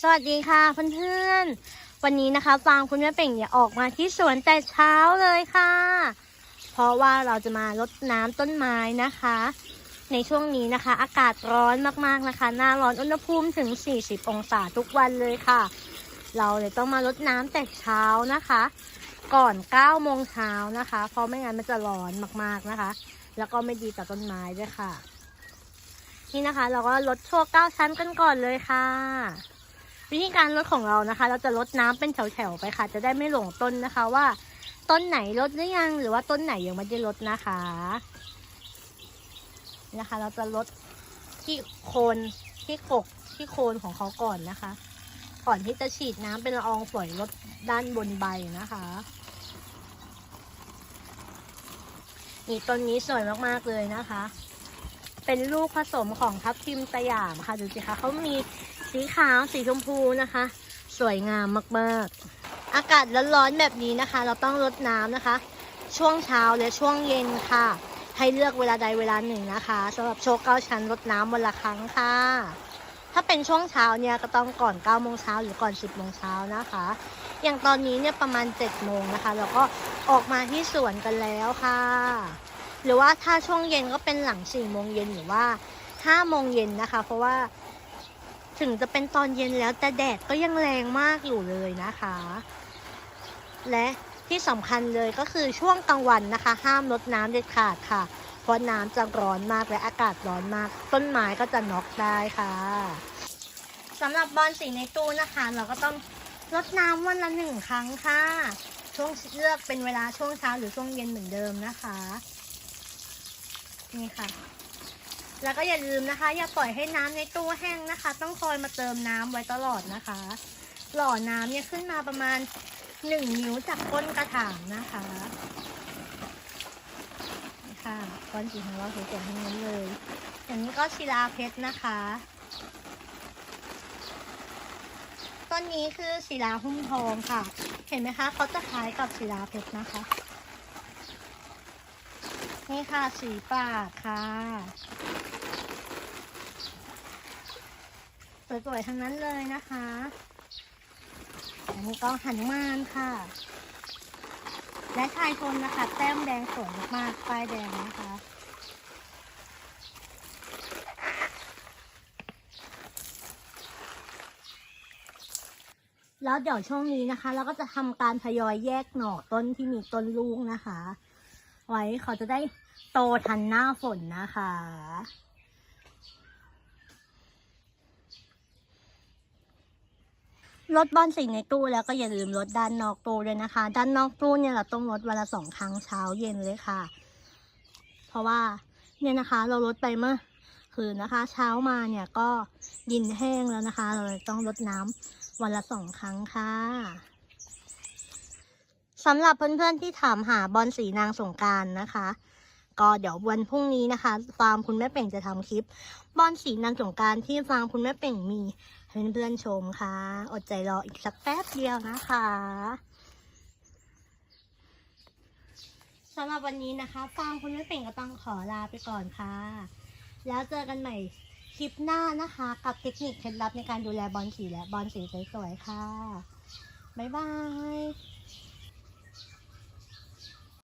สวัสดีค่ะเพื่อนๆ วันนี้นะคะฟางคุณแม่เป่งเนี่ยออกมาที่สวนแต่เช้าเลยค่ะ เพราะว่าเราจะมารดน้ำต้นไม้นะคะ ในช่วงนี้นะคะ อากาศร้อนมากๆนะคะ หน้าร้อนอุณหภูมิถึง 40 องศาทุกวันเลยค่ะ เราเลยต้องมารดน้ำแต่เช้านะคะ ก่อน 9 โมงเช้านะคะ เพราะไม่งั้นมันจะร้อนมากๆนะคะ แล้วก็ไม่ดีต่อต้นไม้ด้วยค่ะ นี่นะคะ เราก็ลดชั่วเก้าชั้นกันก่อนเลยค่ะ วิธีการลดของเรานะคะ เราจะลดน้ำเป็นแถวๆไปค่ะ จะได้ไม่หลงต้นนะคะว่า ต้นไหนลดหรือยังหรือว่าต้นไหนยังไม่ได้ลดนะคะนะคะ เราจะลดที่โคนที่กกที่โคนของเขาก่อนนะคะ ก่อนที่จะฉีดน้ำเป็นละอองฝอยลดด้านบนใบนะคะนี่ต้นนี้สวยมากๆเลยนะคะ เป็นลูกผสมของทับทิมสยามค่ะ ดูสิคะเขามีสีขาวสีชมพูนะคะ สวยงามมากๆ อากาศร้อนๆแบบนี้นะคะ เราต้องรดน้ำนะคะ ช่วงเช้าและช่วงเย็นค่ะ ให้เลือกเวลาใดเวลาหนึ่งนะคะสำหรับโชว์เก้าชั้นรดน้ำวันละครั้งค่ะ ถ้าเป็นช่วงเช้าเนี่ยก็ต้องก่อน9โมงเช้าหรือก่อน 10โมงเช้านะคะ อย่างตอนนี้เนี่ยประมาณ7โมงนะคะ เราก็ออกมาที่สวนกันแล้วค่ะ หรือว่าถ้าช่วงเย็นก็เป็นหลัง4โมงเย็นหรือว่า5โมงเย็นนะคะ เพราะว่าถึงจะเป็นตอนเย็นแล้วแต่แดดก็ยังแรงมากอยู่เลยนะคะ และที่สำคัญเลยก็คือช่วงกลางวันนะคะ ห้ามลดน้ำเด็ดขาดค่ะ เพราะน้ำจะร้อนมากและอากาศร้อนมาก ต้นไม้ก็จะน็อกได้ค่ะสำหรับบอลสีในตู้นะคะ เราก็ต้องลดน้ำวันละหนึ่งครั้งค่ะ ช่วงเลือกเป็นเวลาช่วงเช้าหรือช่วงเย็นเหมือนเดิมนะคะ นี่ค่ะ แล้วก็อย่าลืมนะคะ อย่าปล่อยให้น้ำในตู้แห้งนะคะ ต้องคอยมาเติมน้ำไว้ตลอดนะคะ หล่อน้ำเนี่ยขึ้นมาประมาณหนึ่งนิ้วจากก้นกระถางนะคะนี่ค่ะก้อนสีของเราสวยๆทั้งนั้นเลยอย่างนี้ก็ศิลาเพชรนะคะต้นนี้คือศิลาหุ้มทองค่ะ เห็นไหมคะเขาจะคล้ายกับศิลาเพชรนะคะ นี่ค่ะสีปากค่ะสวยๆทั้งนั้นเลยนะคะ อันนี้ก็หันมานค่ะ และชายคนนะคะ แต้มแดงสวยมากๆป้ายแดงนะคะแล้วเดี๋ยวช่วงนี้นะคะ เราก็จะทำการทยอยแยกหน่อต้นที่มีต้นลูกนะคะ ไว้เขาจะได้โตทันหน้าฝนนะคะ ลดบอลสีในตู้แล้วก็อย่าลืมลดด้านนอกตู้ด้วยนะคะ ด้านนอกตู้เนี่ยเราต้องลดวันละสองครั้งเช้าเย็นเลยค่ะ เพราะว่าเนี่ยนะคะ เราลดไปเมื่อคืนนะคะ เช้ามาเนี่ยก็ดินแห้งแล้วนะคะ เราต้องลดน้ำวันละสองครั้งค่ะ สำหรับเพื่อนๆที่ถามหาบอลสีนางสงการนะคะ ก็เดี๋ยววันพรุ่งนี้นะคะ ฟาร์มคุณแม่เป่งจะทำคลิป บอลสีนางสงการที่ฟาร์มคุณแม่เป่งมีให้เพื่อนๆชมค่ะ อดใจรออีกสักแป๊บเดียวนะคะสำหรับวันนี้นะคะฟาร์มคุณแม่เป่งก็ต้องขอลาไปก่อนค่ะ แล้วเจอกันใหม่คลิปหน้านะคะ กับเทคนิคเคล็ดลับในการดูแลบอลสีและบอลสีสวยๆค่ะ บ๊ายบาย